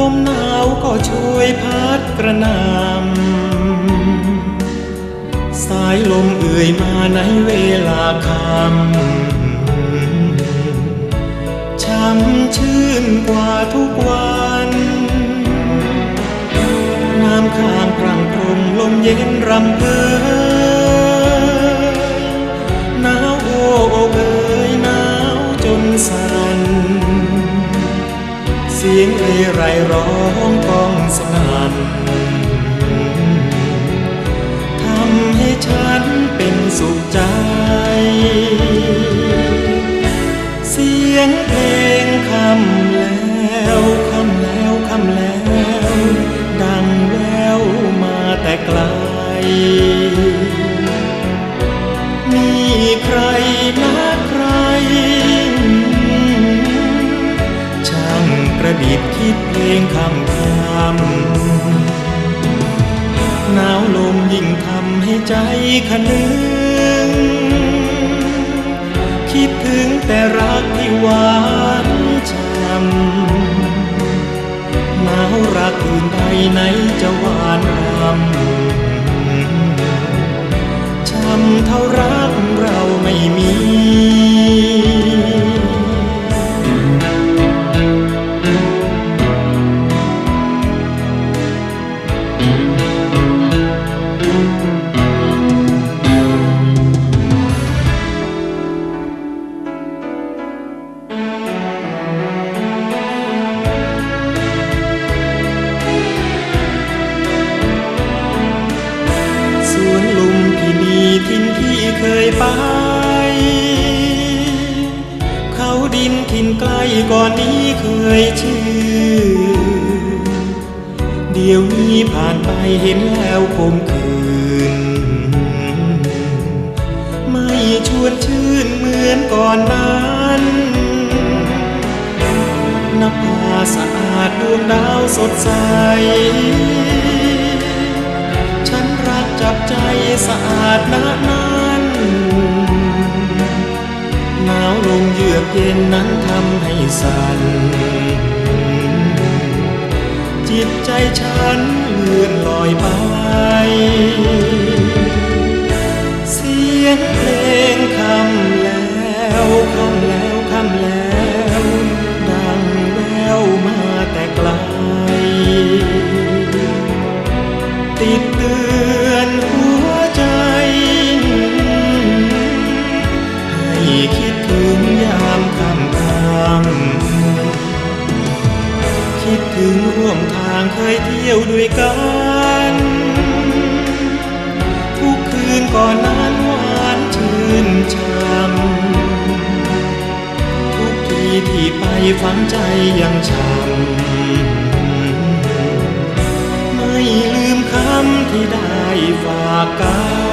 ลมหนาวก็ช่วยพัดกระนำสายลมเอื่อยมาในเวลาคำช้ำชื่นกว่าทุกวัน น้ำค้างพรังพรมลมเย็นรำเพย เสียงเรไรร้องก้องสนั่นทำให้ฉันเป็นสุขใจ เสียงเพลง ประดิษฐ์คิดเพลงคำคำหนาวลมยิ่งทำให้ใจคะนึง คิดถึงแต่รักที่หวานช่ำหนาวรักอื่นใดไหนจะหวานรำช้ำเท่ารักเราไม่มี ไป เขาดินทินไกลก่อนนี้เคยชื่อ เดี๋ยวนี้ผ่านไปเห็นแล้วคมคืน ไม่ชวนชื่นเหมือนก่อนนั้นนภาสะอาดดวงดาวสดใส ฉันรักจับใจสะอาดนา กเย็นนั้นทำให้สั่น จิตใจฉันเลื่อนลอยไป เสียงเพลงามทางคิดถึงร่วมทางเคยเที่ยวด้วยกัน ทุกคืนก่อนนั้นหวานชื่นช้ำทุกทีที่ไปฝังใจยังช้ำไม่ลืมคำที่ได้ฝากกัน